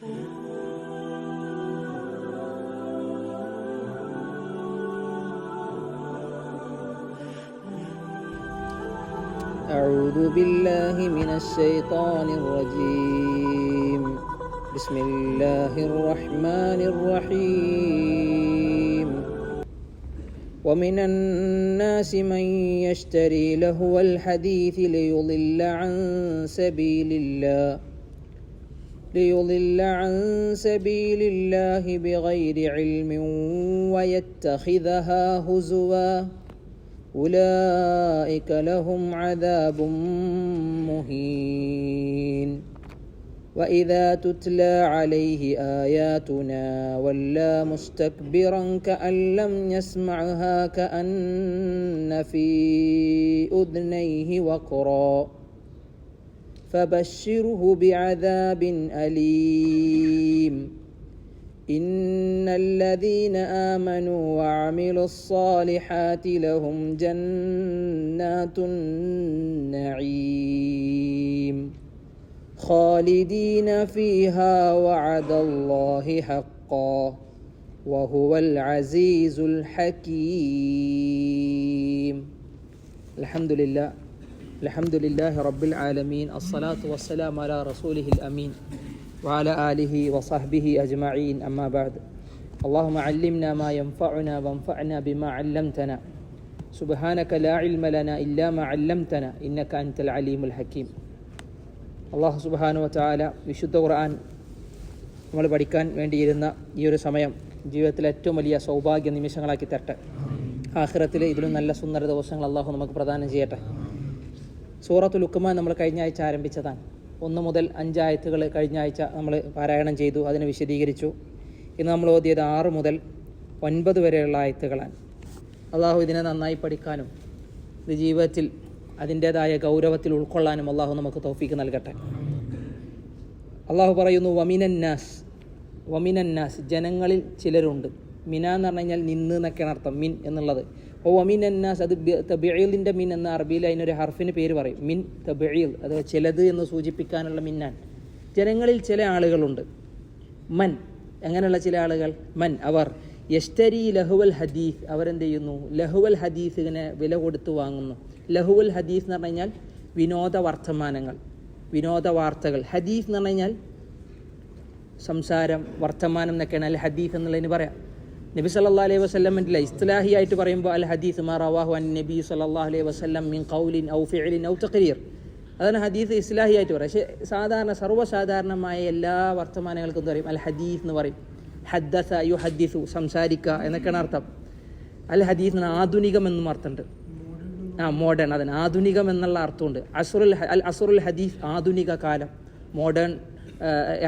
أعوذ بالله من الشيطان الرجيم. بسم الله الرحمن الرحيم. ومن الناس من يشتري لهو الحديث ليضل عن سبيل الله. ليضل عن سبيل الله بغير علم ويتخذها هزوا. أولئك لهم عذاب مهين. وإذا تتلى عليه آياتنا ولى مستكبرا كأن لم يسمعها كأن في أذنيه وقرا. فبشره بعذاب أليم. إن الذين آمنوا وعملوا الصالحات لهم جنات النعيم. خالدين فيها وعد الله حقا وهو العزيز الحكيم. الحمد لله. الحمد لله رب العالمين الصلاة والسلام على رسوله الأمين وعلى آله وصحبه أجمعين أما بعد اللهم علمنا ما ينفعنا وانفعنا بما علمتنا سبحانك لا علم لنا إلا ما علمتنا إنك أنت العليم الحكيم അള്ളാഹു സുബാനു വച്ചാല വിശുദ്ധ ഖുർആൻ നമ്മൾ പഠിക്കാൻ വേണ്ടിയിരുന്ന ഈ ഒരു സമയം ജീവിതത്തിലെ ഏറ്റവും വലിയ സൗഭാഗ്യ നിമിഷങ്ങളാക്കി തരട്ടെ ആഖിറത്തിൽ ഇതിലും നല്ല സുന്ദര ദിവസങ്ങൾ അള്ളാഹു നമുക്ക് പ്രദാനം ചെയ്യട്ടെ സൂറത്തുൽ ലുക്കുമ നമ്മൾ കഴിഞ്ഞ ആഴ്ച ആരംഭിച്ചതാണ്. ഒന്ന് മുതൽ അഞ്ചായത്തുകൾ കഴിഞ്ഞ ആഴ്ച നമ്മൾ പാരായണം ചെയ്തു അതിനെ വിശദീകരിച്ചു. ഇന്ന് നമ്മൾ ഓതിയത് ആറ് മുതൽ ഒൻപത് വരെയുള്ള ആയത്തുകളാണ്. അള്ളാഹു ഇതിനെ നന്നായി പഠിക്കാനും ഇത് ജീവിതത്തിൽ അതിന്റേതായ ഗൗരവത്തിൽ ഉൾക്കൊള്ളാനും അള്ളാഹു നമുക്ക് തോഫിക്ക് നൽകട്ടെ. അള്ളാഹു പറയുന്നു വമിനന്നാസ് വമിനന്നാസ് ജനങ്ങളിൽ ചിലരുണ്ട്. മിന എന്ന് പറഞ്ഞു കഴിഞ്ഞാൽ നിന്ന് എന്നൊക്കെയാണ് അർത്ഥം. മിൻ എന്നുള്ളത്. അപ്പോൾ എന്നാസ് അത് തബിഴീലിന്റെ മിൻ എന്ന അറബിയിൽ അതിനൊരു ഹർഫിന് പേര് പറയും. മിൻ തബിഴീൽ അത് ചിലത് എന്ന് സൂചിപ്പിക്കാനുള്ള മിന്നാൻ. ജനങ്ങളിൽ ചില ആളുകളുണ്ട്. മൻ അങ്ങനെയുള്ള ചില ആളുകൾ. മൻ അവർ. യഷ്ടരി ലഹുവൽ ഹദീസ് അവരെന്ത് ചെയ്യുന്നു? ലഹുവൽ ഹദീസിനെ വില കൊടുത്ത് വാങ്ങുന്നു. ലഹുവൽ ഹദീസ് എന്ന് പറഞ്ഞു കഴിഞ്ഞാൽ വിനോദ വർത്തമാനങ്ങൾ വിനോദ വാർത്തകൾ ഹദീസ് എന്ന് പറഞ്ഞു കഴിഞ്ഞാൽ സംസാരം വർത്തമാനം എന്നൊക്കെയാണ്. അല്ലെ ഹദീസ് എന്നുള്ളതിന് പറയാം. നബി സല്ലാ അലൈഹി വസ്ലമിന്റെ ഇസ്ലാഹിയായിട്ട് പറയുമ്പോൾ അൽ ഹദീസ് മാ അൻ നബി സല്ലാ അലൈഹി വസ്ലം മിൻ കൗലിൻ ഔ ഫിഅലിൻ ഔ തഖരീർ അതാണ് ഹദീസ് ഇസ്ലാഹി ആയിട്ട് പറയും പക്ഷേ സാധാരണ സർവസാധാരണമായ എല്ലാ വർത്തമാനങ്ങൾക്കും പറയും? അൽ ഹദീസ് എന്ന് പറയും. ഹദ്ദസ യു ഹദ്ദീസു സംസാരിക്കുക എന്നൊക്കെയാണ് അർത്ഥം. അൽ ഹദീസ് ആധുനികം എന്നും അർത്ഥമുണ്ട്. ആ മോഡേൺ അതിന് ആധുനികം എന്നുള്ള അർത്ഥമുണ്ട്. അസുറുൽ അൽ അസുറുൽ ഹദീസ് ആധുനിക കാലം മോഡേൺ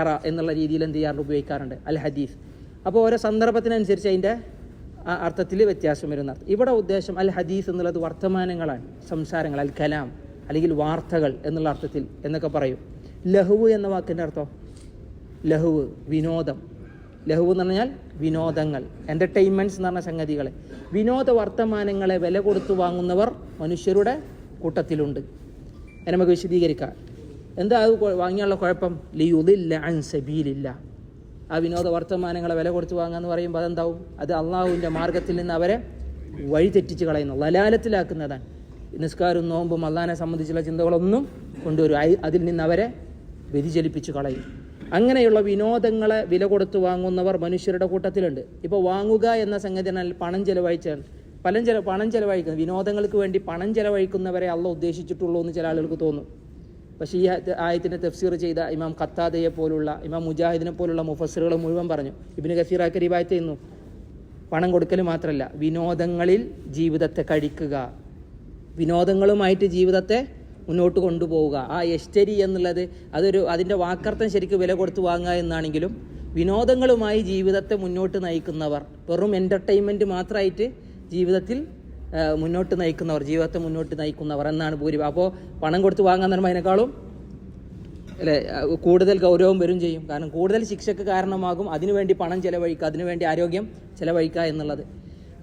എറ എന്നുള്ള രീതിയിൽ എന്ത് ചെയ്യാറുണ്ട്? ഉപയോഗിക്കാറുണ്ട്. അൽ ഹദീസ്. അപ്പോൾ ഓരോ സന്ദർഭത്തിനനുസരിച്ച് അതിന്റെ അർത്ഥത്തിൽ വ്യത്യാസം വരുന്ന അർത്ഥം. ഇവിടെ ഉദ്ദേശം അൽ ഹദീസ് എന്നുള്ളത് വർത്തമാനങ്ങളാണ് സംസാരങ്ങൾ അൽ കലാം അല്ലെങ്കിൽ വാർത്തകൾ എന്നുള്ള അർത്ഥത്തിൽ എന്നൊക്കെ പറയും. ലഹുവ് എന്ന വാക്കിന്റെ അർത്ഥം? ലഹുവ് വിനോദം. ലഹു എന്ന് പറഞ്ഞാൽ വിനോദങ്ങൾ എന്റർടൈൻമെന്റ്സ് എന്ന് പറഞ്ഞ സംഗതികൾ. വിനോദ വർത്തമാനങ്ങളെ വില കൊടുത്തു വാങ്ങുന്നവർ മനുഷ്യരുടെ കൂട്ടത്തിലുണ്ട്. നമുക്ക് വിശദീകരിക്കാം. എന്താ അത് വാങ്ങിയുള്ള കുഴപ്പം? ലിയുദില്ല അൻ സബീലില്ല. ആ വിനോദ വർത്തമാനങ്ങളെ വില കൊടുത്ത് വാങ്ങുക എന്ന് പറയുമ്പോൾ അതെന്താവും? അത് അള്ളാഹുവിന്റെ മാർഗത്തിൽ നിന്ന് അവരെ വഴിതെറ്റിച്ച് കളയുന്നു. ലലാലത്തിലാക്കുന്നതാണ് നിസ്കാരവും നോമ്പും അള്ളാഹിനെ സംബന്ധിച്ചുള്ള ചിന്തകളൊന്നും കൊണ്ടുവരും. അതിൽ നിന്ന് അവരെ വ്യതിചലിപ്പിച്ച് കളയും. അങ്ങനെയുള്ള വിനോദങ്ങളെ വില കൊടുത്ത് വാങ്ങുന്നവർ മനുഷ്യരുടെ കൂട്ടത്തിലുണ്ട്. ഇപ്പോൾ വാങ്ങുക എന്ന സംഗതി എന്നാൽ പണം ചെലവഴിച്ചാണ് പലം ചില പണം ചെലവഴിക്കുന്നത് വിനോദങ്ങൾക്ക് വേണ്ടി പണം ചെലവഴിക്കുന്നവരെ അള്ള ഉദ്ദേശിച്ചിട്ടുള്ളൂ എന്ന് ചില ആളുകൾക്ക് തോന്നും. പക്ഷേ ഈ ആയത്തിന്റെ തഫ്സീർ ചെയ്ത ഇമാം ഖത്താദയെ പോലുള്ള ഇമാം മുജാഹിദിനെ പോലുള്ള മുഫസറുകൾ മുഴുവൻ പറഞ്ഞു. ഇബിന് ഗസീർ ആക്കരി വായത്ത് ചെയ്യുന്നു പണം കൊടുക്കൽ മാത്രമല്ല വിനോദങ്ങളിൽ ജീവിതത്തെ കഴിക്കുക. വിനോദങ്ങളുമായിട്ട് ജീവിതത്തെ മുന്നോട്ട് കൊണ്ടുപോവുക. ആ എസ്റ്റരി എന്നുള്ളത് അതൊരു അതിന്റെ വാക്കർത്ഥം ശരിക്കും വില കൊടുത്ത് വാങ്ങുക എന്നാണെങ്കിലും വിനോദങ്ങളുമായി ജീവിതത്തെ മുന്നോട്ട് നയിക്കുന്നവർ വെറും എന്റർടൈൻമെന്റ് മാത്രമായിട്ട് ജീവിതത്തിൽ മുന്നോട്ട് നയിക്കുന്നവർ ജീവിതത്തെ മുന്നോട്ട് നയിക്കുന്നവർ എന്നാണ് ഭൂരിഭാഗം. അപ്പോൾ പണം കൊടുത്ത് വാങ്ങാൻ പറയുമ്പോൾ അതിനേക്കാളും അല്ലേ കൂടുതൽ ഗൗരവം വരും ചെയ്യും. കാരണം കൂടുതൽ ശിക്ഷക്ക് കാരണമാകും അതിനുവേണ്ടി പണം ചിലവഴിക്കുക അതിനുവേണ്ടി ആരോഗ്യം ചിലവഴിക്കുക എന്നുള്ളത്.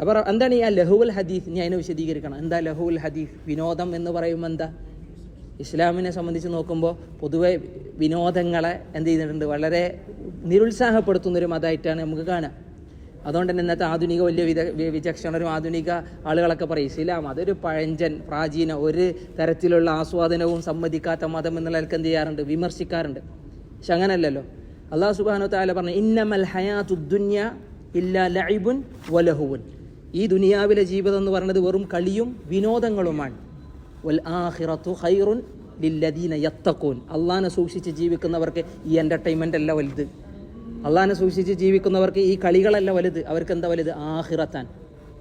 അപ്പോൾ എന്താണ് ഈ ആ ലഹുൽ ഹദീഫ് ഇനി അതിനെ വിശദീകരിക്കണം. എന്താ ലഹുൽ ഹദീഫ് വിനോദം എന്ന് പറയുമ്പോൾ എന്താ? ഇസ്ലാമിനെ സംബന്ധിച്ച് നോക്കുമ്പോൾ പൊതുവെ വിനോദങ്ങളെ എന്ത് ചെയ്തിട്ടുണ്ട്? വളരെ നിരുത്സാഹപ്പെടുത്തുന്നൊരു മതമായിട്ടാണ് നമുക്ക് കാണാം. അതുകൊണ്ട് തന്നെ ഇന്നത്തെ ആധുനിക വലിയ വിദ വിചക്ഷണരും ആധുനിക ആളുകളൊക്കെ പറയും ഇസ്ലാം അതൊരു പഴഞ്ചൻ പ്രാചീന ഒരു തരത്തിലുള്ള ആസ്വാദനവും സമ്മതിക്കാത്ത മതം എന്നുള്ള നിലയ്ക്ക് എന്ത് ചെയ്യാറുണ്ട്? വിമർശിക്കാറുണ്ട്. പക്ഷെ അങ്ങനല്ലല്ലോ. അള്ളാഹു സുബാനു താല പറഞ്ഞു ഇന്നമൽ ഹയാത്തു ഇല്ലാ ലൈബുൻ വലഹുവുൻ ഈ ദുനിയാവിലെ ജീവിതം എന്ന് പറയുന്നത് വെറും കളിയും വിനോദങ്ങളുമാണ്. വൽ ആഹിറത്തു ഖൈറുൻ ലില്ലദീന സൂക്ഷിച്ച് ജീവിക്കുന്നവർക്ക് ഈ എന്റർടൈൻമെന്റ് അല്ല വലുത്. അള്ളാഹിനെ സൂക്ഷിച്ച് ജീവിക്കുന്നവർക്ക് ഈ കളികളല്ല വലുത്. അവർക്ക് എന്താ വലുത്? ആഹിറത്താൻ.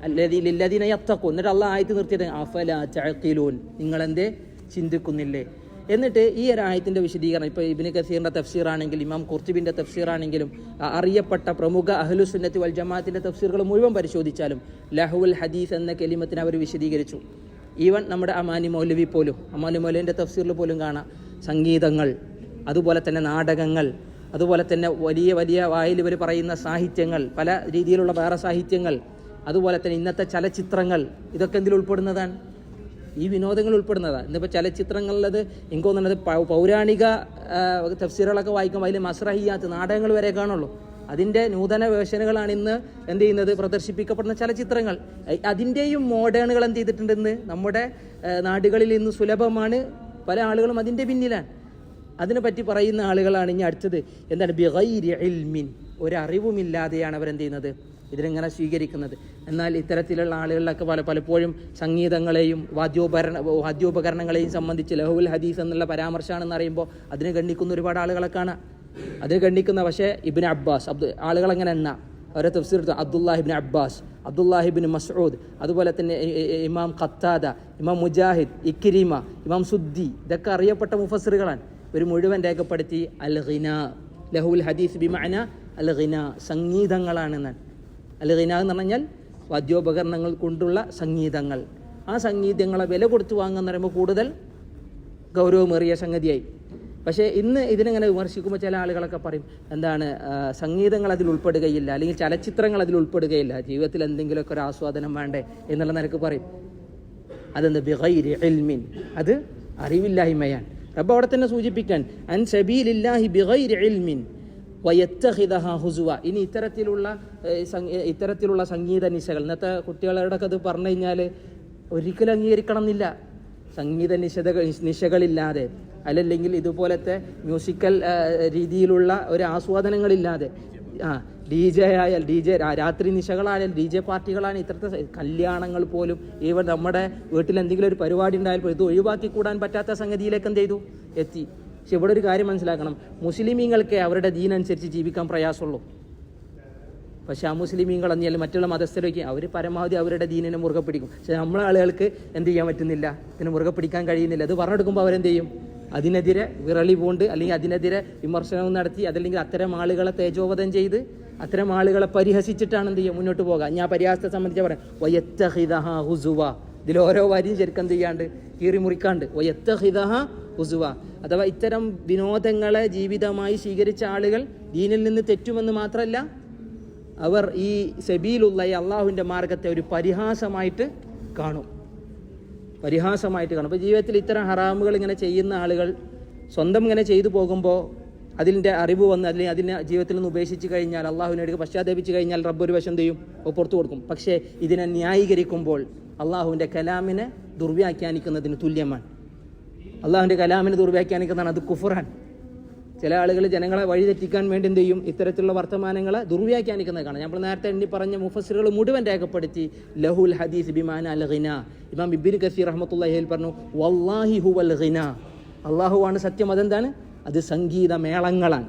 അല്ലതിനെ യത്തഖൂൻ. എന്നിട്ട് അള്ളാഹ് ആയത്ത് നിർത്തിയത് അഫല ചഴക്കിലൂൻ നിങ്ങളെന്തേ? ചിന്തിക്കുന്നില്ലേ? എന്നിട്ട് ഈ ഒരു ആയത്തിന്റെ വിശദീകരണം ഇപ്പോൾ ഇബിന് കസീറിന്റെ തഫ്സീറാണെങ്കിലും ഇമാം കുർത്തുബിന്റെ തഫ്സീറാണെങ്കിലും അറിയപ്പെട്ട പ്രമുഖ അഹ്ലു സുന്നത്തി വൽ ജമാഅത്തിന്റെ തഫ്സീറുകൾ മുഴുവൻ പരിശോധിച്ചാലും ലഹുൽ ഹദീസ് എന്ന കെലിമത്തിന് അവർ വിശദീകരിച്ചു. ഈവൻ നമ്മുടെ അമാനി മൗലവി പോലും അമാനി മൗലവിന്റെ തഫ്സീറിൽ പോലും കാണാം. സംഗീതങ്ങൾ അതുപോലെ തന്നെ നാടകങ്ങൾ അതുപോലെ തന്നെ വലിയ വലിയ വായിൽ ഇവർ പറയുന്ന സാഹിത്യങ്ങൾ പല രീതിയിലുള്ള വേറെ സാഹിത്യങ്ങൾ അതുപോലെ തന്നെ ഇന്നത്തെ ചലച്ചിത്രങ്ങൾ ഇതൊക്കെ എന്തിൽ ഉൾപ്പെടുന്നതാണ്? ഈ വിനോദങ്ങൾ ഉൾപ്പെടുന്നതാണ്. ഇന്നിപ്പോൾ ചലച്ചിത്രങ്ങളിലത് എനിക്ക് തോന്നുന്നത് പൗരാണിക തഫ്സീറുകളൊക്കെ വായിക്കുമ്പോൾ അതിൽ മസ്രഹിയാത്ത് നാടകങ്ങൾ വരെ കാണുള്ളൂ. അതിന്റെ നൂതന വേഷനുകളാണ് ഇന്ന് എന്ത് ചെയ്യുന്നത്? പ്രദർശിപ്പിക്കപ്പെടുന്ന ചലച്ചിത്രങ്ങൾ. അതിന്റെയും മോഡേണുകൾ എന്ത് ചെയ്തിട്ടുണ്ടെന്ന് നമ്മുടെ നാടുകളിൽ ഇന്ന് സുലഭമാണ് പല ആളുകളും അതിന്റെ പിന്നിലാണ്. അതിനെ പറ്റി പറയുന്ന ആളുകളാണ് ഇനി അടുത്തത്. എന്താണ്? ബിഗൈരി ഇൽമിൻ. ഒരറിവുമില്ലാതെയാണ് അവരെന്ത് ചെയ്യുന്നത് ഇതിനെങ്ങനെ സ്വീകരിക്കുന്നത്? എന്നാൽ ഇത്തരത്തിലുള്ള ആളുകളിലൊക്കെ പല പലപ്പോഴും സംഗീതങ്ങളെയും വാദ്യോപകരണ വാദ്യോപകരണങ്ങളെയും സംബന്ധിച്ച് ലഹുൽ ഹദീസ് എന്നുള്ള പരാമർശമാണെന്ന് അറിയുമ്പോൾ അതിനെ ഗണ്ണിക്കുന്ന ഒരുപാട് ആളുകളെ കാണാം. അതിനെ ഗണ്ണിക്കുന്ന പക്ഷേ ഇബിൻ അബ്ബാസ് അബ്ദു ആളുകളെങ്ങനെ എണ്ണ? അവരെ തഫ്സീർ അബ്ദുല്ലാഹിബിൻ അബ്ബാസ് അബ്ദുല്ലാഹിബിൻ മസ്ഊദ് അതുപോലെ തന്നെ ഇമാം ഖത്താദ ഇമാം മുജാഹിദ് ഇക്കിരിമ ഇമാം സുദ്ദി ഇതൊക്കെ അറിയപ്പെട്ട മുഫസ്സിറുകളാണ്. ഒരു മുഴുവൻ രേഖപ്പെടുത്തി അൽ ഖിന ലഹുൽ ഹദീസ് ബിമാന അൽ ഖിന സംഗീതങ്ങളാണെന്നാണ് അൽ ഖിന എന്ന് പറഞ്ഞാൽ വാദ്യോപകരണങ്ങൾ കൊണ്ടുള്ള സംഗീതങ്ങൾ. ആ സംഗീതങ്ങളെ വില കൊടുത്ത് വാങ്ങുന്ന പറയുമ്പോൾ കൂടുതൽ ഗൗരവമേറിയ സംഗതിയായി. പക്ഷേ ഇന്ന് ഇതിനെങ്ങനെ വിമർശിക്കുമ്പോൾ ചില ആളുകളൊക്കെ പറയും എന്താണ് സംഗീതങ്ങൾ അതിൽ ഉൾപ്പെടുകയില്ല അല്ലെങ്കിൽ ചലച്ചിത്രങ്ങൾ അതിൽ ഉൾപ്പെടുകയില്ല ജീവിതത്തിൽ എന്തെങ്കിലുമൊക്കെ ഒരു ആസ്വാദനം വേണ്ടേ എന്നുള്ള നിനക്ക് പറയും. അതെന്ത്? ബിഹൈരി അത് അറിവില്ലായ്മയാണ്. റബ്ബ് അവിടെ തന്നെ സൂചിപ്പിക്കാൻ അൻ സബീലില്ലാഹി ഇൽമിൻ ഹുസുവ. ഇനി ഇത്തരത്തിലുള്ള ഇത്തരത്തിലുള്ള സംഗീത നിശകൾ. ഇന്നത്തെ കുട്ടികളുടെ അത് പറഞ്ഞു കഴിഞ്ഞാൽ ഒരിക്കലും അംഗീകരിക്കണം എന്നില്ല സംഗീത നിശതകൾ നിശകളില്ലാതെ അല്ലെങ്കിൽ ഇതുപോലത്തെ മ്യൂസിക്കൽ രീതിയിലുള്ള ഒരു ആസ്വാദനങ്ങളില്ലാതെ. ആ ഡി ജെ ആയാൽ ഡി ജെ രാത്രി നിശകളായാൽ ഡി ജെ പാർട്ടികളാണ് ഇത്തരത്തെ കല്യാണങ്ങൾ പോലും ഈവൻ നമ്മുടെ വീട്ടിൽ എന്തെങ്കിലും ഒരു പരിപാടി പോലും ഇത് ഒഴിവാക്കി കൂടാൻ പറ്റാത്ത സംഗതിയിലേക്ക് എന്ത് ചെയ്തു? എത്തി. പക്ഷെ ഇവിടെ ഒരു കാര്യം മനസ്സിലാക്കണം. മുസ്ലിമീങ്ങൾക്ക് അവരുടെ ദീനനുസരിച്ച് ജീവിക്കാൻ പ്രയാസമുള്ളൂ. പക്ഷെ ആ മുസ്ലിമീങ്ങൾ എന്നാൽ മറ്റുള്ള മതസ്ഥരൊക്കെ അവർ പരമാവധി അവരുടെ ദീനിനെ മുറുകെ പിടിക്കും. പക്ഷെ നമ്മളെ ആളുകൾക്ക് എന്ത് ചെയ്യാൻ പറ്റുന്നില്ല? ഇതിനെ മുറുകെ പിടിക്കാൻ കഴിയുന്നില്ല. അത് പറഞ്ഞെടുക്കുമ്പോൾ അവരെന്ത് ചെയ്യും? അതിനെതിരെ വിറളി പൂണ്ട് അല്ലെങ്കിൽ അതിനെതിരെ വിമർശനവും നടത്തി അതല്ലെങ്കിൽ അത്തരം ആളുകളെ തേജോവധം ചെയ്ത് അത്തരം ആളുകളെ പരിഹസിച്ചിട്ടാണ് എന്ത് ചെയ്യുക? മുന്നോട്ട് പോകാം. ഞാൻ പരിഹാസത്തെ സംബന്ധിച്ച് പറയാം. വയത്തഹിദഹ ഹുസുവ. ഇതിൽ ഓരോ വരിയും ശരിക്കും ചെയ്യാണ്ട്? കീറി മുറിക്കാണ്ട്. വയത്തഹിദഹ ഹുസുവ. അഥവാ ഇത്തരം വിനോദങ്ങളെ ജീവിതമായി സ്വീകരിച്ച ആളുകൾ ദീനിൽ നിന്ന് തെറ്റുമെന്ന് മാത്രമല്ല അവർ ഈ സെബീലുള്ള അള്ളാഹുവിന്റെ മാർഗത്തെ ഒരു പരിഹാസമായിട്ട് കാണും. പരിഹാസമായിട്ട് കാണും. അപ്പോൾ ജീവിതത്തിൽ ഇത്തരം ഹറാമുകൾ ഇങ്ങനെ ചെയ്യുന്ന ആളുകൾ സ്വന്തം ഇങ്ങനെ ചെയ്തു പോകുമ്പോൾ അതിന്റെ അറിവ് വന്ന് അല്ലെങ്കിൽ അതിനെ ജീവിതത്തിൽ നിന്ന് ഉപേക്ഷിച്ച് കഴിഞ്ഞാൽ അള്ളാഹുവിനടുക്ക് പശ്ചാത്തപിച്ച് കഴിഞ്ഞാൽ റബ്ബ് ഒരു വശം ചെയ്യും? പുറത്തു കൊടുക്കും. പക്ഷേ ഇതിനെ ന്യായീകരിക്കുമ്പോൾ അള്ളാഹുവിന്റെ കലാമിനെ ദുർവ്യാഖ്യാനിക്കുന്നതിന് തുല്യമാണ്. അള്ളാഹുവിന്റെ കലാമിനെ ദുർവ്യാഖ്യാനിക്കുന്നതാണ് അത് കുഫറാൻ ചില ആളുകൾ ജനങ്ങളെ വഴിതെറ്റിക്കാൻ വേണ്ടി എന്ത് ചെയ്യും? ഇത്തരത്തിലുള്ള വർത്തമാനങ്ങളെ ദുർവ്യാഖ്യാനിക്കുന്നത് കാണാം. നമ്മൾ നേരത്തെ എണ്ണി പറഞ്ഞ മുഫസിറുകൾ മുഴുവൻ രേഖപ്പെടുത്തി ലഹുൽ ഹദീസ് ബിമാൻ അൽ ഖിന ഇമാം ഇബിൻ കസീർ റഹ്മത്തുള്ളാഹിൽ പറഞ്ഞു വല്ലാഹി ഹുവൽ ഖിന അള്ളാഹുവാണ് സത്യം. അതെന്താണ്? അത് സംഗീത മേളങ്ങളാണ്.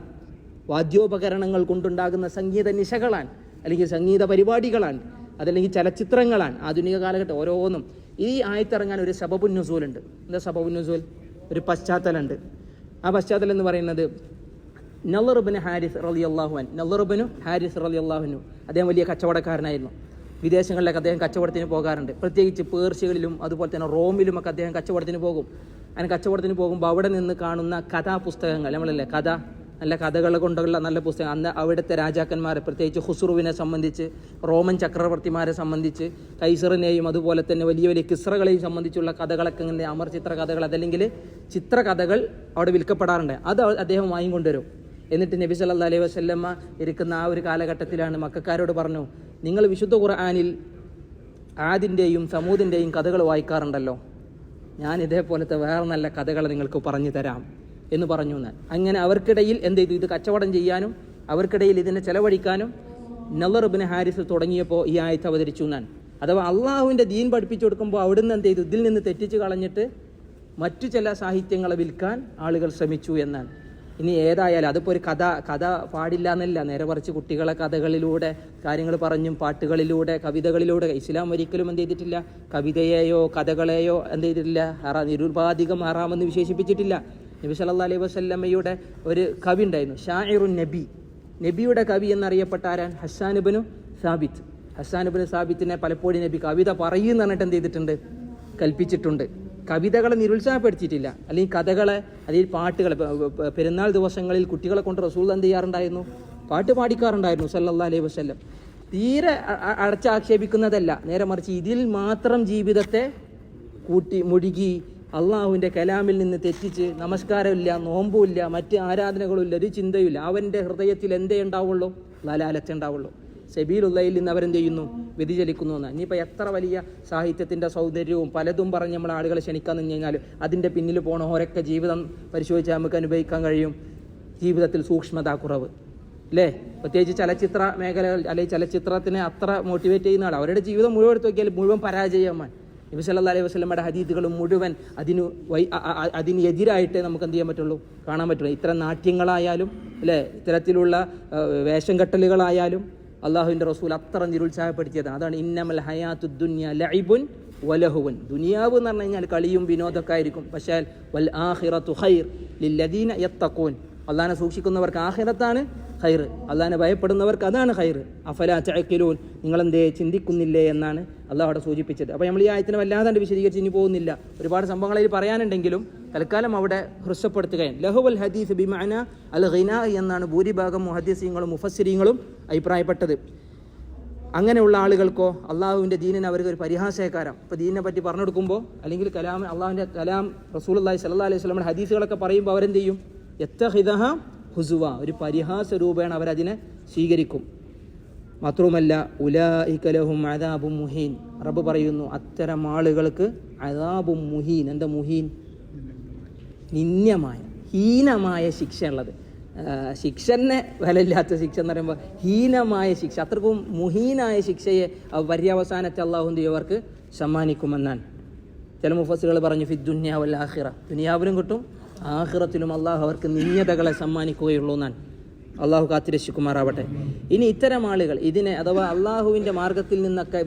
വാദ്യോപകരണങ്ങൾ കൊണ്ടുണ്ടാകുന്ന സംഗീത നിശകളാണ്. അല്ലെങ്കിൽ സംഗീത പരിപാടികളാണ്. അതല്ലെങ്കിൽ ചലച്ചിത്രങ്ങളാണ്. ആധുനിക കാലഘട്ടം ഓരോന്നും. ഈ ആയത്തിറങ്ങാൻ ഒരു സബബുൻ നുസൂലുണ്ട്. എന്താ സബബുൻ നുസൂൽ? ഒരു പശ്ചാത്തലമുണ്ട്. ആ പശ്ചാത്തലം എന്ന് പറയുന്നത് നല്ലറുബിന് ഹാരിസ് റലി അള്ളാഹുൻ നല്ലറുബിനു ഹാരിസ് റലി അള്ളാഹുനു അദ്ദേഹം വലിയ കച്ചവടക്കാരനായിരുന്നു. വിദേശങ്ങളിലൊക്കെ അദ്ദേഹം കച്ചവടത്തിന് പോകാറുണ്ട്. പ്രത്യേകിച്ച് പേർഷ്യകളിലും അതുപോലെ തന്നെ റോമിലും ഒക്കെ അദ്ദേഹം കച്ചവടത്തിന് പോകും. അങ്ങനെ കച്ചവടത്തിന് പോകുമ്പോൾ അവിടെ നിന്ന് കാണുന്ന കഥാപുസ്തകങ്ങൾ നമ്മളല്ലേ കഥ? നല്ല കഥകൾ കൊണ്ടുള്ള നല്ല പുസ്തകം. അന്ന് അവിടുത്തെ രാജാക്കന്മാരെ പ്രത്യേകിച്ച് ഹുസുറുവിനെ സംബന്ധിച്ച് റോമൻ ചക്രവർത്തിമാരെ സംബന്ധിച്ച് കൈസറിനെയും അതുപോലെ തന്നെ വലിയ വലിയ കിസ്രകളെയും സംബന്ധിച്ചുള്ള കഥകളൊക്കെ ഇങ്ങനെ അമർ ചിത്ര കഥകൾ അതല്ലെങ്കിൽ ചിത്രകഥകൾ അവിടെ വിൽക്കപ്പെടാറുണ്ട്. അത് അദ്ദേഹം വാങ്ങിക്കൊണ്ടുവരും എന്നിട്ട് നബി സല്ലാ അലൈഹി വസ്ല്ലമ്മ ഇരിക്കുന്ന ആ ഒരു കാലഘട്ടത്തിലാണ് മക്കാരോട് പറഞ്ഞു നിങ്ങൾ വിശുദ്ധ ഖുർആാനിൽ ആദിന്റെയും സമൂതിന്റെയും കഥകൾ വായിക്കാറുണ്ടല്ലോ. ഞാൻ ഇതേപോലത്തെ വേറെ നല്ല കഥകൾ നിങ്ങൾക്ക് പറഞ്ഞു തരാം. എന്ന് പറഞ്ഞു എന്നാൽ. അങ്ങനെ അവർക്കിടയിൽ എന്ത് ചെയ്തു? ഇത് കച്ചവടം ചെയ്യാനും അവർക്കിടയിൽ ഇതിനെ ചെലവഴിക്കാനും നല്ലറുബിന് ഹാരിസ് തുടങ്ങിയപ്പോൾ ഈ ആയത്ത് അവതരിച്ചു എന്നാൽ. അഥവാ അള്ളാഹുവിന്റെ ദീൻ പഠിപ്പിച്ചു കൊടുക്കുമ്പോൾ അവിടുന്ന് എന്ത് ചെയ്തു? ഇതിൽ നിന്ന് തെറ്റിച്ച് കളഞ്ഞിട്ട് മറ്റു ചില സാഹിത്യങ്ങളെ വിൽക്കാൻ ആളുകൾ ശ്രമിച്ചു എന്നാണ് ഇനി ഏതായാലും അതിപ്പോൾ ഒരു കഥ കഥ പാടില്ല എന്നല്ല. നേരെ കുറച്ച് കുട്ടികളെ കഥകളിലൂടെ കാര്യങ്ങൾ പറഞ്ഞും പാട്ടുകളിലൂടെ കവിതകളിലൂടെ ഇസ്ലാം ഒരിക്കലും എന്ത് ചെയ്തിട്ടില്ല? കവിതയെയോ കഥകളെയോ എന്ത് ചെയ്തിട്ടില്ല? ഹറാ നിരുപാധികം ഹറാമെന്ന് വിശേഷിപ്പിച്ചിട്ടില്ല. നബി സല്ലാ അലൈഹി വസല്ലമ്മയുടെ ഒരു കവി ഉണ്ടായിരുന്നു ഷാഇറുൻ നബി. നബിയുടെ കവി എന്നറിയപ്പെട്ട ആരാൻ ഹസ്സാനുബനു സാബിത്ത്. ഹസ്സാനുബനു സാബിത്തിനെ പലപ്പോഴും നബി കവിത പറയുന്ന പറഞ്ഞിട്ട് എന്ത് ചെയ്തിട്ടുണ്ട്? കൽപ്പിച്ചിട്ടുണ്ട്. കവിതകളെ നിരുത്സാഹപ്പെടുത്തിയിട്ടില്ല. അല്ലെങ്കിൽ കഥകളെ അല്ലെങ്കിൽ പാട്ടുകളെ പെരുന്നാൾ ദിവസങ്ങളിൽ കുട്ടികളെ കൊണ്ട് റസൂൽ എന്ത് ചെയ്യാറുണ്ടായിരുന്നു? പാട്ട് പാടിക്കാറുണ്ടായിരുന്നു സല്ലല്ലാ അലൈഹി വസ്ല്ലം. തീരെ അടച്ചാക്ഷേപിക്കുന്നതല്ല. നേരെ മറിച്ച് ഇതിൽ മാത്രം ജീവിതത്തെ കൂട്ടി മുഴുകി അള്ളാഹുവിന്റെ കലാമിൽ നിന്ന് തെറ്റിച്ച് നമസ്കാരമില്ല നോമ്പുമില്ല മറ്റ് ആരാധനകളുമില്ല ഒരു ചിന്തയില്ല അവന്റെ ഹൃദയത്തിൽ എന്തേ ഉണ്ടാവുള്ളൂ? ലലാലത്തെ ഉണ്ടാവുള്ളൂ. സെബീലുള്ളയിൽ നിന്ന് അവരെന്ത് ചെയ്യുന്നു? വ്യതിചലിക്കുന്നു എന്ന് ഇനിയിപ്പോൾ എത്ര വലിയ സാഹിത്യത്തിന്റെ സൗന്ദര്യവും പലതും പറഞ്ഞ് നമ്മൾ ആളുകളെ ക്ഷണിക്കാന്ന് കഴിഞ്ഞാൽ അതിന്റെ പിന്നിൽ പോണ ഓരൊക്കെ ജീവിതം പരിശോധിച്ചാൽ നമുക്ക് അനുഭവിക്കാൻ കഴിയും. ജീവിതത്തിൽ സൂക്ഷ്മത കുറവ്. അല്ലേ? പ്രത്യേകിച്ച് ചലച്ചിത്ര മേഖലകൾ അല്ലെങ്കിൽ ചലച്ചിത്രത്തിനെ അത്ര മോട്ടിവേറ്റ് ചെയ്യുന്ന ആൾ അവരുടെ ജീവിതം മുഴുവൻ എടുത്ത് നോക്കിയാൽ മുഴുവൻ പരാജയമാണ്. നബി സല്ലാ അലൈഹി വസ്ലമയുടെ ഹദീദുകളും മുഴുവൻ അതിന് വൈ അതിന് എതിരായിട്ട് നമുക്ക് എന്ത് ചെയ്യാൻ പറ്റുള്ളൂ? കാണാൻ പറ്റുള്ളൂ. ഇത്തരം നാട്യങ്ങളായാലും അല്ലേ? ഇത്തരത്തിലുള്ള വേഷം കെട്ടലുകളായാലും അള്ളാഹുവിന്റെ റസൂൽ അത്ര നിരുത്സാഹപ്പെടുത്തിയതാണ്. അതാണ് ഇന്നമൽ ഹയാത്തു ദുന്യ ലൈബുൻ വലഹുവൻ. ദുനിയാവ് എന്ന് പറഞ്ഞു കഴിഞ്ഞാൽ കളിയും വിനോദമൊക്കെ ആയിരിക്കും. പക്ഷേ വൽ ആഹിറത്തു ഖൈർ ലില്ലദീന യത്തഖൂൻ. അള്ളാഹിനെ സൂക്ഷിക്കുന്നവർക്ക് ആഹിറത്താണ് ഖൈർ. അള്ളാഹിനെ ഭയപ്പെടുന്നവർക്ക് അതാണ് ഹൈർ അഫല ചഅക്കിലൂൻ നിങ്ങളെന്തേ ചിന്തിക്കുന്നില്ലേ എന്നാണ് അള്ളാഹ് അവിടെ സൂചിപ്പിച്ചത്. അപ്പോൾ നമ്മൾ ഈ ആയത്തിനെ വല്ലാതെ വിശദീകരിച്ച് ഇനി പോകുന്നില്ല. ഒരുപാട് സംഭവങ്ങളിൽ പറയാനുണ്ടെങ്കിലും തൽക്കാലം അവിടെ ഹ്രസ്വപ്പെടുത്തുകയാണ് ലഹുവൽ ഹദീസ് ബിമാന അൽ ഖിന എന്നാണ് ഭൂരിഭാഗം മുഹദീസീങ്ങളും മുഫസ്സിരീങ്ങളും അഭിപ്രായപ്പെട്ടത്. അങ്ങനെയുള്ള ആളുകൾക്കോ അള്ളാഹുവിന്റെ ദീനിന് അവർക്ക് ഒരു പരിഹാസയക്കാരം ഇപ്പോൾ ദീനിനെ പറ്റി പറഞ്ഞു കൊടുക്കുമ്പോൾ അല്ലെങ്കിൽ കലാം അള്ളാഹുവിന്റെ കലാം റസൂൽ അള്ളാഹി സല്ലാ അലൈഹി സ്വലമിന്റെ ഹദീസുകളൊക്കെ പറയുമ്പോൾ അവരെന്ത് ചെയ്യും? എത്തഹിതഹ ഹുസുവ ഒരു പരിഹാസ രൂപേണ അവരതിനെ സ്വീകരിക്കും. മാത്രവുമല്ല ഉലാഹിക്കലഹും അതാബും മുഹീൻ. റബ്ബ് പറയുന്നു അത്തരം ആളുകൾക്ക് അതാബും മുഹീൻ എന്താ മുഹീൻ? നിന്യമായ ഹീനമായ ശിക്ഷയുള്ളത്. ശിക്ഷനെ വിലയില്ലാത്ത ശിക്ഷ എന്ന് പറയുമ്പോൾ ഹീനമായ ശിക്ഷ. അത്രക്കും മുഹീനായ ശിക്ഷയെ പര്യവസാനത്തെ അള്ളാഹുന്തി അവർക്ക് സമ്മാനിക്കുമെന്നാണ്. ചില മുഫസുകൾ പറഞ്ഞു ഫി ദുന്യാവൽ ആഹിറ ദുനിയാവിലും കിട്ടും ആഹിറത്തിലും അള്ളാഹു അവർക്ക് നിന്യതകളെ സമ്മാനിക്കുകയുള്ളൂ എന്നാണ്. അള്ളാഹു കാത്തിരക്ഷിക്കുമാറാവട്ടെ. ഇനി ഇത്തരം ആളുകൾ ഇതിനെ അഥവാ അള്ളാഹുവിന്റെ മാർഗത്തിൽ നിന്നൊക്കെ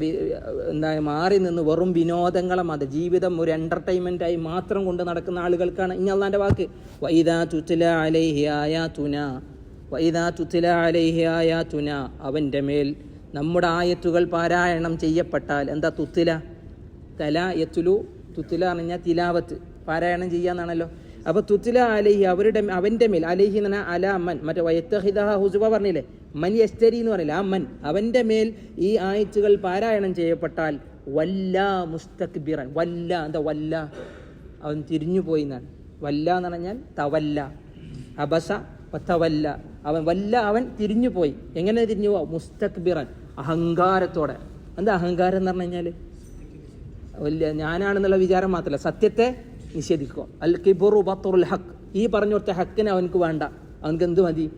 എന്താ മാറി നിന്ന് വെറും വിനോദങ്ങളെ മത ജീവിതം ഒരു എന്റർടൈൻമെന്റായി മാത്രം കൊണ്ട് നടക്കുന്ന ആളുകൾക്കാണ് ഇനി അള്ളാന്റെ വാക്ക്. വൈദാ തുത്തില അലൈഹി ആയാ തുന വൈദാ തുത്തില അലൈഹി തുന അവന്റെ മേൽ നമ്മുടെ ആയത്തുകൾ പാരായണം ചെയ്യപ്പെട്ടാൽ എന്താ തുത്തില തല എത്തുലു തുത്തില എന്ന് പറഞ്ഞാൽ തിലാവത്ത്. പാരായണം ചെയ്യാന്നാണല്ലോ. അപ്പൊ തുത്തില അലഹി അവരുടെ അവന്റെ മേൽ അലഹി എന്ന് പറഞ്ഞാൽ അല മൻ മറ്റേ വയത്തഹിദഹ ഹുസുബ പറഞ്ഞില്ലേ? മൻ യസ്തരി എന്ന് പറഞ്ഞില്ല ആ മൻ അവന്റെ മേൽ ഈ ആയത്തുകൾ പാരായണം ചെയ്യപ്പെട്ടാൽ വല്ല മുസ്തക്ബിറൻ വല്ല എന്താ വല്ല? അവൻ തിരിഞ്ഞു പോയി എന്നാണ്. വല്ല എന്ന് പറഞ്ഞാൽ തവല്ല. അബസ തവല്ല. അവൻ വല്ല അവൻ തിരിഞ്ഞു പോയി. എങ്ങനെ തിരിഞ്ഞു പോവാ? മുസ്തക്ബിറൻ അഹങ്കാരത്തോടെ. എന്താ അഹങ്കാരം എന്ന് പറഞ്ഞു കഴിഞ്ഞാൽ വലിയ ഞാനാണെന്നുള്ള വിചാരം മാത്രമല്ല സത്യത്തെ നിഷേധിക്കുക. അൽ കിബുറു ബത്തുറുൽ ഹക്ക് ഈ പറഞ്ഞു കൊടുത്ത ഹക്കിന് അവനക്ക് വേണ്ട. അവനക്ക് എന്ത് മതി?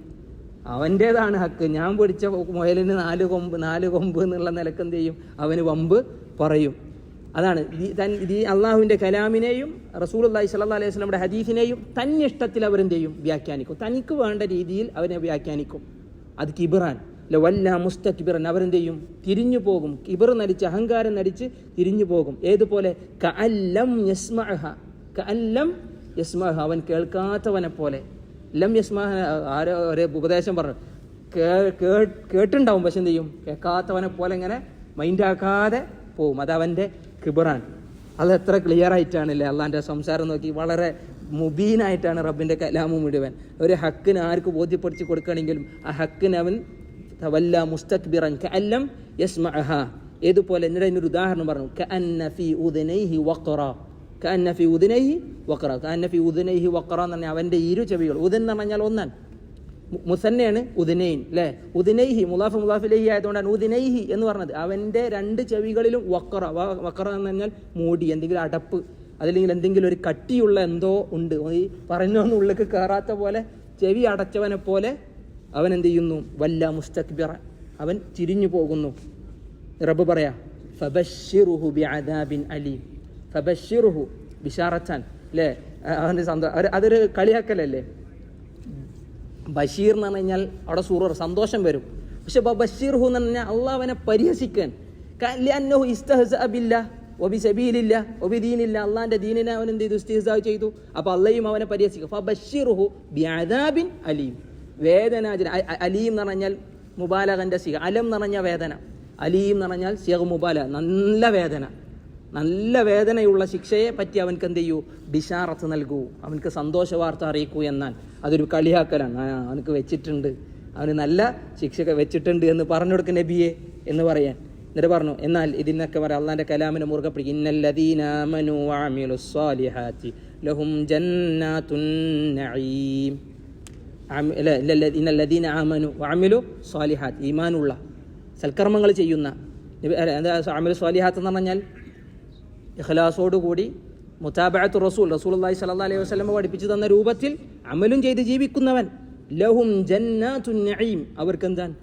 അവന്റേതാണ് ഹക്ക്. ഞാൻ പിടിച്ച മുയലിന് നാല് കൊമ്പ് നാല് കൊമ്പ് എന്നുള്ള നിലയ്ക്ക് എന്ത് ചെയ്യും? അവന് വമ്പ് പറയും. അതാണ്. ഈ അള്ളാഹുവിന്റെ കലാമിനെയും റസൂൽ അള്ളാഹി സ്വല്ലാ അലൈഹി സ്വലമിയുടെ ഹദീഫിനെയും തന്നിഷ്ടത്തിൽ അവരെന്ത് ചെയ്യും? വ്യാഖ്യാനിക്കും. തനിക്ക് വേണ്ട രീതിയിൽ അവനെ വ്യാഖ്യാനിക്കും. അത് കിബിറാൻ അല്ല വല്ല മുസ്തക്കിബിറൻ അവരെന്ത് ചെയ്യും? തിരിഞ്ഞു പോകും. കിബർ നടിച്ച് അഹങ്കാരം നടിച്ച് തിരിഞ്ഞു പോകും. ഏതുപോലെ? കഅല്ലം യസ്മഅഹ. കഅല്ലം യസ്മഅഹ അവൻ കേൾക്കാത്തവനെ പോലെ. ലം യസ്മഅഹ ആരോ ഒരു ഉപദേശം പറഞ്ഞു. കേട്ടുണ്ടാവും പക്ഷെ എന്ത് ചെയ്യും? കേൾക്കാത്തവനെ പോലെ ഇങ്ങനെ മൈൻഡാക്കാതെ പോവും. അത് അവന്റെ കിബറാൻ അത് എത്ര ക്ലിയർ ആയിട്ടാണല്ലേ അള്ളാന്റെ സംസാരം നോക്കി. വളരെ മുബീനായിട്ടാണ് റബ്ബിന്റെ കലാമു മുഴുവൻ. ഒരു ഹക്കിന് ആർക്ക് ബോധ്യപ്പെടുത്തി കൊടുക്കണമെങ്കിലും ആ ഹക്കിന് അവൻ തവല്ല മുസ്തക്ബിറൻ. കല്ലം യസ്മഹ. ഏതുപോലെ എന്നിട്ട് അതിനൊരു ഉദാഹരണം പറഞ്ഞു. കഅന്ന ഫീ വക്ര ഉദിനൈഹി കഅന്ന ഫീ ഉദനൈഹി വഖറ എന്ന് പറഞ്ഞാൽ അവന്റെ ഇരു ചെവികൾ. ഉദൻ എന്ന് പറഞ്ഞാൽ ഒന്നാൻ മുസന്നയാണ് ഉദിനൈൻ അല്ലേ ഉദിനൈഹി മുലാഫ് മുലാഫിലേഹി ആയതുകൊണ്ടാണ് ഉദിനൈഹി എന്ന് പറഞ്ഞത്. അവന്റെ രണ്ട് ചെവികളിലും വക്ര വക്ര എന്ന് പറഞ്ഞാൽ മൂടി എന്തെങ്കിലും അടപ്പ് അതില്ലെങ്കിൽ എന്തെങ്കിലും ഒരു കട്ടിയുള്ള എന്തോ ഉണ്ട്. ഈ പറഞ്ഞൊന്നും ഉള്ളിലേക്ക് കയറാത്ത പോലെ ചെവി അടച്ചവനെ പോലെ അവൻ എന്ത് ചെയ്യുന്നു? വല്ല മുസ്തക്ബിറ. അവൻ ചിരിഞ്ഞു പോകുന്നു. റബ്ബ് പറയാ ഫബശ്ശിറുഹു ബിഅദാബിൻ അലീം. ഫബശ്ശിറുഹു ബിഷാറച്ചാൻ അല്ലേ അവന് സന്തോഷം അതൊരു കളിയാക്കലല്ലേ? ബഷീർ എന്ന് പറഞ്ഞു കഴിഞ്ഞാൽ അവിടെ സൂറർ സന്തോഷം വരും. പക്ഷെ ബഷീർ ഹു എന്ന് പറഞ്ഞാൽ അള്ളാഹ് അവനെ പരിഹസിക്കാൻ. അന്നഹു ഇസ്തഹസഅ ബില്ലാഹ് ഒബി സബീലില്ല ഒബി ദീനിനെ അവൻ എന്ത് ചെയ്തു? ഇസ്തിഹസാവ് ചെയ്തു. അപ്പൊ അള്ളയും അവനെ പരിഹസിക്കും. ഫബശ്ശിറുഹു ബിഅദാബിൻ അലീം. അ- അലീം എന്ന് പറഞ്ഞാൽ മുബാലകന്റെ സിഹ അലം എന്ന് പറഞ്ഞ വേദന. അലീം എന്ന് പറഞ്ഞാൽ സിഹ മുബാല നല്ല വേദന. നല്ല വേദനയുള്ള ശിക്ഷയെ പറ്റി അവൻക്ക് എന്ത് ചെയ്യൂ? ബിഷാറത്ത് നൽകൂ. അവൻക്ക് സന്തോഷ വാർത്ത അറിയിക്കൂ എന്നാൽ. അതൊരു കളിയാക്കലാണ്. അവനക്ക് വെച്ചിട്ടുണ്ട്. അവന് നല്ല ശിക്ഷ വെച്ചിട്ടുണ്ട് എന്ന് പറഞ്ഞു കൊടുക്കുന്ന നബിയെ എന്ന് പറയാൻ. എന്നിട്ട് പറഞ്ഞു എന്നാൽ ഇതിനൊക്കെ പറയാം അള്ളാന്റെ കലാമിനെ മുറുകെ പിടിക്കും ലഹും നഈം. സൽക്കർമ്മങ്ങൾ ചെയ്യുന്ന അമിലു സ്വാലിഹാത്ത് എന്ന് പറഞ്ഞാൽ? ഇഖ്ലാസോടുകൂടി മുതാബഅത്തു റസൂൽ റസൂൽ അള്ളാഹി സ്വല്ലല്ലാഹി അലൈഹി വസല്ലം പഠിപ്പിച്ചു തന്ന രൂപത്തിൽ അമലും ചെയ്ത് ജീവിക്കുന്നവൻ ലഹും ജന്നാത്തുൻ നഈം. അവർക്ക് എന്താണ്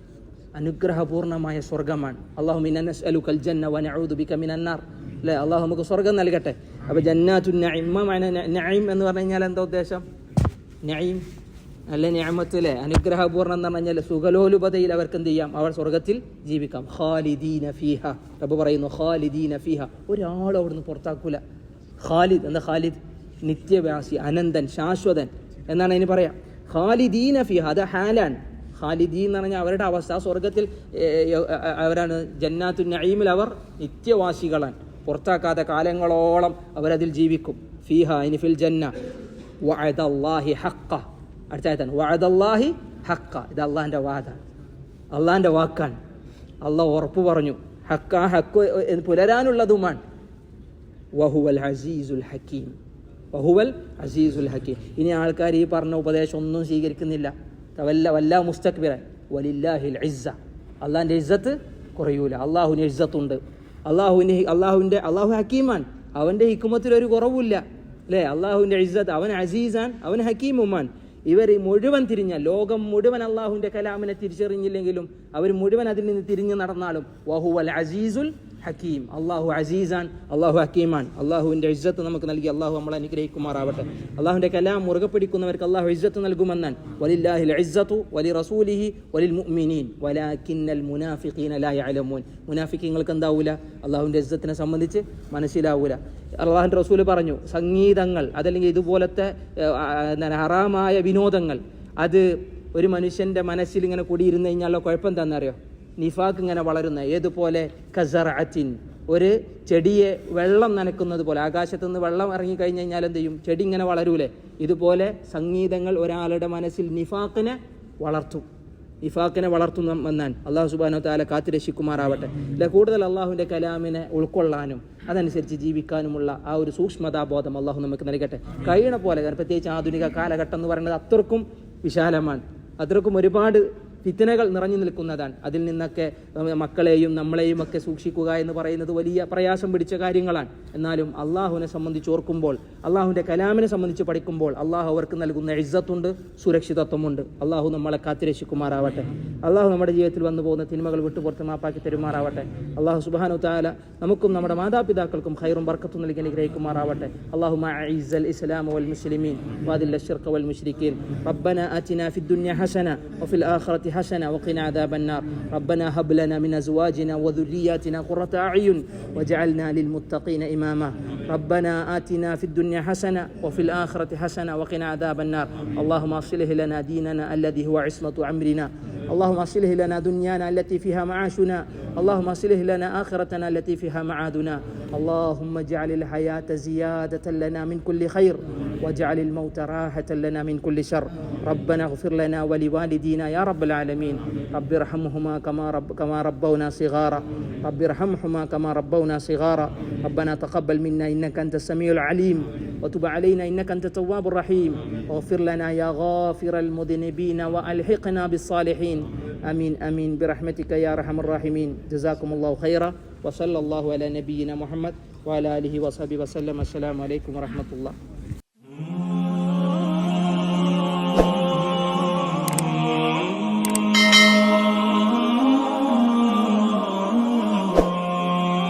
അനുഗ്രഹപൂർണമായ സ്വർഗമാണ് അള്ളാഹു മിനസ്അലുക്കൽ ജന്ന വ നഊദു ബിക മിനന്നാർ അല്ലേ? അള്ളാഹു നമുക്ക് സ്വർഗം നൽകട്ടെ. അപ്പോൾ ന- നഈം എന്ന് പറഞ്ഞു കഴിഞ്ഞാൽ എന്താ ഉദ്ദേശം? നഈം. നല്ല ഞാമത്തിലെ അനുഗ്രഹപൂർണം എന്ന് പറഞ്ഞാൽ സുഖലോലുപതയിൽ അവർക്ക് എന്ത് ചെയ്യാം? അവർ സ്വർഗത്തിൽ ജീവിക്കാം. ഖാലിദീന ഫീഹ. റബ്ബ് പറയുന്നു ഖാലിദീന ഫീഹ. ഒരാളും അവിടുന്ന് പുറത്താക്കൂല. ഖാലിദ് എന്താ ഖാലിദ്? നിത്യവാസി അനന്തൻ ശാശ്വതൻ എന്നാണ് അതിന് പറയാം. ഖാലിദീന ഫീഹ അത് ഹാലാണ് ഖാലിദീൻ എന്ന് പറഞ്ഞാൽ അവരുടെ അവസ്ഥ സ്വർഗത്തിൽ അവരാണ് ജന്നാത്തു നഈമിൽ അവർ നിത്യവാസികളാണ്. പുറത്താക്കാത്ത കാലങ്ങളോളം അവരതിൽ ജീവിക്കും. ഫീഹ ഇനി ഫിൽ ജന്ന. ഹഖ അടുത്ത ആയത്താണ് വഅദല്ലാഹി ഹക്ക ഇത് അള്ളാഹിന്റെ വാദാണ് അള്ളാഹിന്റെ വാക്കാണ്. അള്ളാഹ് ഉറപ്പ് പറഞ്ഞു ഹക്ക ആ ഹക്ക് പുലരാനുള്ളതുമാണ്. വഹുവൽ അസീസുൽ ഹക്കീം. വഹുവൽ അസീസുൽ ഹക്കീം. ഇനി ആൾക്കാർ ഈ പറഞ്ഞ ഉപദേശം ഒന്നും സ്വീകരിക്കുന്നില്ല. വല്ല വല്ല മുസ്തക്ബിറ. വലില്ലാഹിൽ ഇസ്സ. അള്ളാഹിന്റെ ഇസ്സത്ത് കുറയൂല. അള്ളാഹുവിന് ഇസ്സത്തുണ്ട്. അള്ളാഹുവിന് അള്ളാഹുവിന്റെ അള്ളാഹു ഹക്കീമാൻ അവന്റെ ഹിക്കുമത്തിൽ ഒരു കുറവുമില്ല. അല്ലേ? അള്ളാഹുവിന്റെ ഇസ്സത്ത് അവൻ അസീസാൻ അവൻ ഹക്കീമുമാൻ ഇവർ മുഴുവൻ തിരിഞ്ഞ ലോകം മുഴുവൻ അള്ളാഹുവിന്റെ കലാമിനെ തിരിച്ചറിഞ്ഞില്ലെങ്കിലും അവർ മുഴുവൻ അതിൽ നിന്ന് തിരിഞ്ഞു നടന്നാലും വഹുവൽ അസീസുൽ ഹക്കീം. അള്ളാഹു അസീസാൻ അള്ളാഹു ഹക്കീമാൻ. അള്ളാഹുവിന്റെ ഇജ്ജത്ത് നമുക്ക് നൽകി അള്ളാഹു നമ്മളെ അനുഗ്രഹിക്കുമാറാവട്ടെ. അള്ളാഹുവിന്റെ കലാം മുറുകെ പിടിക്കുന്നവർക്ക് അള്ളാഹു ഇജ്ജത്ത് നൽകുമെന്നാൻ വലില്ലാഹിൽ ഇജ്ജത്തു വലി റസൂലിഹി വലിൽ മുഅ്മിനീൻ വലാകിന്നൽ മുനാഫിഖീന ലാ യഅലമൂൻ. മുനാഫിക്കങ്ങൾക്ക് എന്താവൂല? അള്ളാഹുവിന്റെ ഇജ്ജത്തിനെ സംബന്ധിച്ച് മനസ്സിലാവൂല. അള്ളാഹുന്റെ റസൂൽ പറഞ്ഞു സംഗീതങ്ങൾ അതല്ലെങ്കിൽ ഇതുപോലത്തെ ഹറാമായ വിനോദങ്ങൾ അത് ഒരു മനുഷ്യന്റെ മനസ്സിൽ ഇങ്ങനെ കൂടിയിരുന്ന് കഴിഞ്ഞാലോ കുഴപ്പം എന്താണെന്നറിയോ? നിഫാക്ക് ഇങ്ങനെ വളരുന്ന. ഏതുപോലെ? കസറഅത്തിൻ. ഒരു ചെടിയെ വെള്ളം നനക്കുന്നത് പോലെ. ആകാശത്തു നിന്ന് വെള്ളം ഇറങ്ങി കഴിഞ്ഞ് കഴിഞ്ഞാൽ എന്ത് ചെയ്യും? ചെടി ഇങ്ങനെ വളരൂലേ? ഇതുപോലെ സംഗീതങ്ങൾ ഒരാളുടെ മനസ്സിൽ നിഫാക്കിനെ വളർത്തും. നിഫാക്കിനെ വളർത്തുന്ന എന്നാൻ അള്ളാഹു സുബാനോ താല കാത്തിരക്ഷിക്കുമാറാവട്ടെ. അല്ല? കൂടുതൽ അള്ളാഹുവിന്റെ കലാമിനെ ഉൾക്കൊള്ളാനും അതനുസരിച്ച് ജീവിക്കാനുമുള്ള ആ ഒരു സൂക്ഷ്മതാബോധം അള്ളാഹു നമുക്ക് നൽകട്ടെ. കഴിയണ പോലെ പ്രത്യേകിച്ച് ആധുനിക കാലഘട്ടം എന്ന് പറയുന്നത് അത്രക്കും വിശാലമാണ്. അത്രക്കും ഒരുപാട് ഫിത്തനകൾ നിറഞ്ഞു നിൽക്കുന്നതാണ്. അതിൽ നിന്നൊക്കെ മക്കളെയും നമ്മളെയും ഒക്കെ സൂക്ഷിക്കുക എന്ന് പറയുന്നത് വലിയ പ്രയാസം പിടിച്ച കാര്യങ്ങളാണ്. എന്നാലും അള്ളാഹുവിനെ സംബന്ധിച്ച് ഓർക്കുമ്പോൾ അള്ളാഹുവിന്റെ കലാമിനെ സംബന്ധിച്ച് പഠിക്കുമ്പോൾ അള്ളാഹു അവർക്ക് നൽകുന്ന ഇജ്ജത്തുണ്ട് സുരക്ഷിതത്വമുണ്ട്. അള്ളാഹു നമ്മളെ കാത്തിരക്ഷിക്കുമാറാവട്ടെ. അള്ളാഹു നമ്മുടെ ജീവിതത്തിൽ വന്നു പോകുന്ന തിന്മകൾ വിട്ടുപുറത്ത് മാപ്പാക്കി തരുമാറാവട്ടെ. അള്ളാഹു സുബാനു താല നമുക്കും നമ്മുടെ മാതാപിതാക്കൾക്കും ഹൈറും ബർക്കത്തും നൽകി അനുഗ്രഹിക്കുമാറാവട്ടെ. അള്ളാഹു ഇസ്ലാം വൽ മുസ്ലിമീൻ വാദിൽ അഷ്റഖ് വൽ മുഷ്രിഖീൻ റബ്ബന ആതിന ഫിദ് ദുനിയ ഹസന വഫിൽ ആഖിറതി حسنة وقنا عذاب النار. ربنا هب لنا من أزواجنا وذرياتنا قرة أعين واجعلنا للمتقين إماما. ربنا آتنا في الدنيا حسنة وفي الآخرة حسنة وقنا عذاب النار. اللهم أصله لنا ديننا الذي هو عصمة أمرنا. اللهم اصلح لنا دنيانا التي فيها معاشنا. اللهم اصلح لنا آخرتنا التي فيها معادنا. اللهم اجعل الحياة زيادة لنا من كل خير واجعل الموت راحة لنا من كل شر. ربنا اغفر لنا ولوالدينا يا رب العالمين. رب ارحمهما كما رب كما ربونا صغارا. رب ارحمهما كما ربونا صغارا. ربنا تقبل منا إنك أنت السميع العليم. وتب علينا إنك أنت التواب الرحيم. واغفر لنا يا غافر المذنبين وألحقنا بالصالحين. آمين آمين. برحمتك يا أرحم الراحمين. جزاكم الله خيرا. وصلى الله على نبينا محمد وعلى آله وصحبه وسلم. السلام عليكم ورحمة الله.